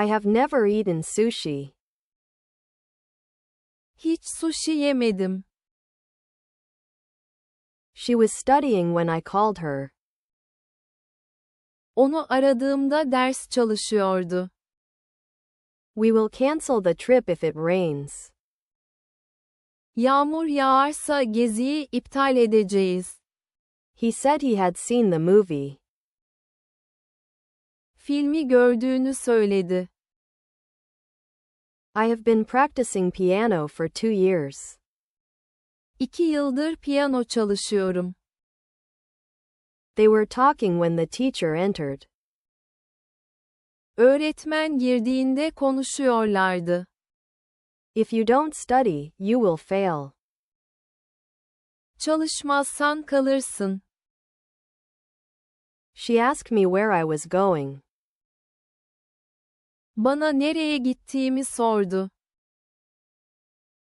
I have never eaten sushi. Hiç sushi yemedim. She was studying when I called her. Onu aradığımda ders çalışıyordu. We will cancel the trip if it rains. Yağmur yağarsa geziyi iptal edeceğiz. He said he had seen the movie. Filmi gördüğünü söyledi. I have been practicing piano for two years. İki yıldır piyano çalışıyorum. They were talking when the teacher entered. Öğretmen girdiğinde konuşuyorlardı. If you don't study, you will fail. Çalışmazsan kalırsın. She asked me where I was going. Bana nereye gittiğimi sordu.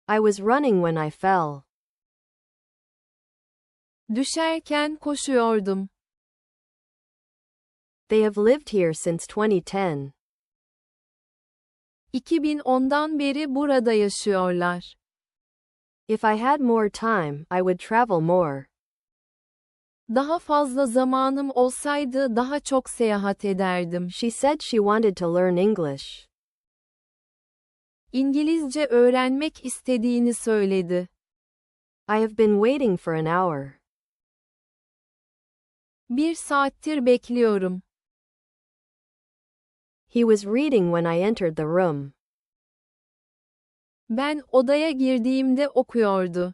I was running when I fell. Düşerken koşuyordum. They have lived here since 2010. 2010'dan beri burada yaşıyorlar. If I had more time, I would travel more. Daha fazla zamanım olsaydı daha çok seyahat ederdim. She said she wanted to learn English. İngilizce öğrenmek istediğini söyledi. I have been waiting for an hour. Bir saattir bekliyorum. He was reading when I entered the room. Ben odaya girdiğimde okuyordu.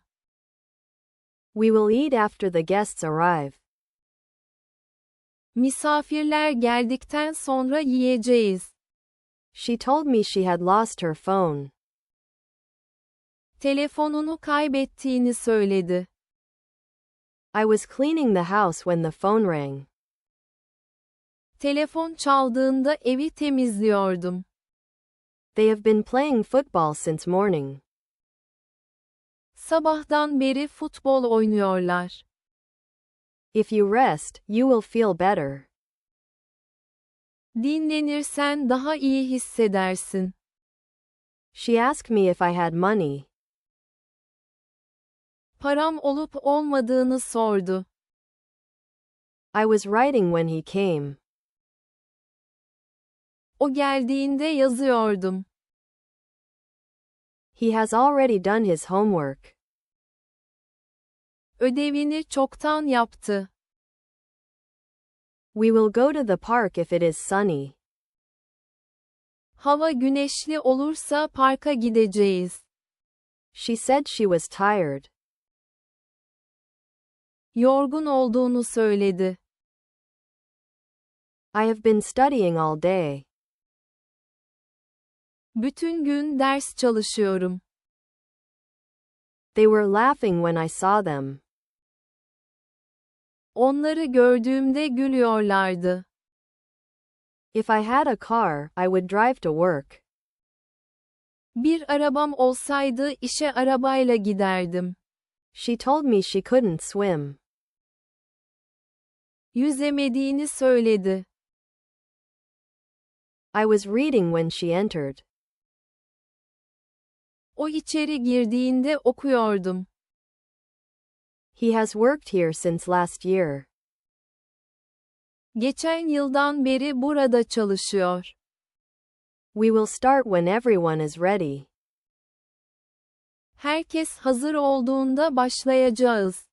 We will eat after the guests arrive. Misafirler geldikten sonra yiyeceğiz. She told me she had lost her phone. Telefonunu kaybettiğini söyledi. I was cleaning the house when the phone rang. Telefon çaldığında evi temizliyordum. They have been playing football since morning. Sabahtan beri futbol oynuyorlar. If you rest, you will feel better. Dinlenirsen daha iyi hissedersin. She asked me if I had money. Param olup olmadığını sordu. I was writing when he came. O geldiğinde yazıyordum. He has already done his homework. Ödevini çoktan yaptı. We will go to the park if it is sunny. Hava güneşli olursa parka gideceğiz. She said she was tired. Yorgun olduğunu söyledi. I have been studying all day. Bütün gün ders çalışıyorum. They were laughing when I saw them. Onları gördüğümde gülüyorlardı. If I had a car, I would drive to work. Bir arabam olsaydı işe arabayla giderdim. She told me she couldn't swim. Yüzemediğini söyledi. I was reading when she entered. O içeri girdiğinde okuyordum. He has worked here since last year. Geçen yıldan beri burada çalışıyor. We will start when everyone is ready. Herkes hazır olduğunda başlayacağız.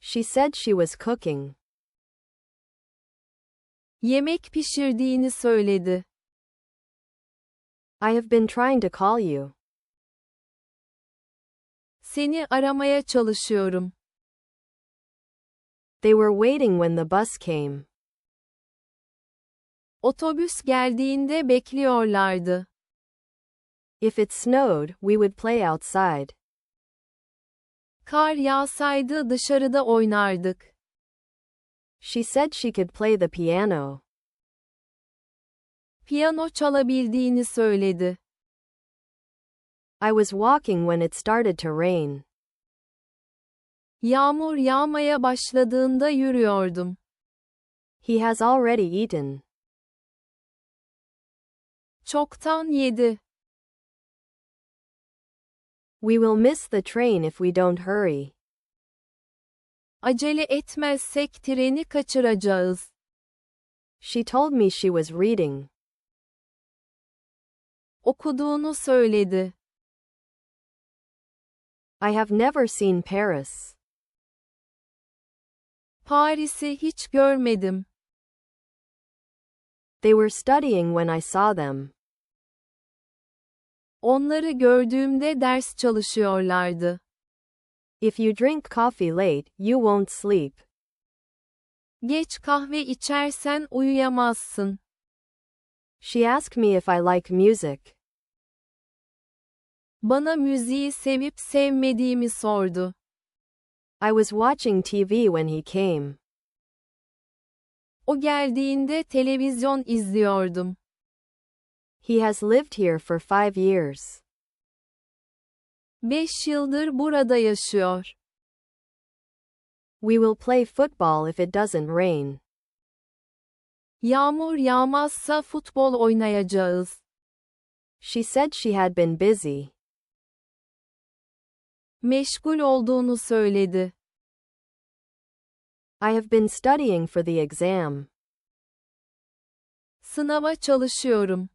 She said she was cooking. Yemek pişirdiğini söyledi. I have been trying to call you. Seni aramaya çalışıyorum. They were waiting when the bus came. Otobüs geldiğinde bekliyorlardı. If it snowed, we would play outside. Kar yağsaydı dışarıda oynardık. She said she could play the piano. Piyano çalabildiğini söyledi. I was walking when it started to rain. Yağmur yağmaya başladığında yürüyordum. He has already eaten. Çoktan yedi. We will miss the train if we don't hurry. Acele etmezsek treni kaçıracağız. She told me she was reading. Okuduğunu söyledi. I have never seen Paris. Paris'i hiç görmedim. They were studying when I saw them. Onları gördüğümde ders çalışıyorlardı. If you drink coffee late, you won't sleep. Geç kahve içersen uyuyamazsın. She asked me if I like music. Bana müziği sevip sevmediğimi sordu. I was watching TV when he came. O geldiğinde televizyon izliyordum. He has lived here for five years. Beş yıldır burada yaşıyor. We will play football if it doesn't rain. Yağmur yağmazsa futbol oynayacağız. She said she had been busy. Meşgul olduğunu söyledi. I have been studying for the exam. Sınava çalışıyorum.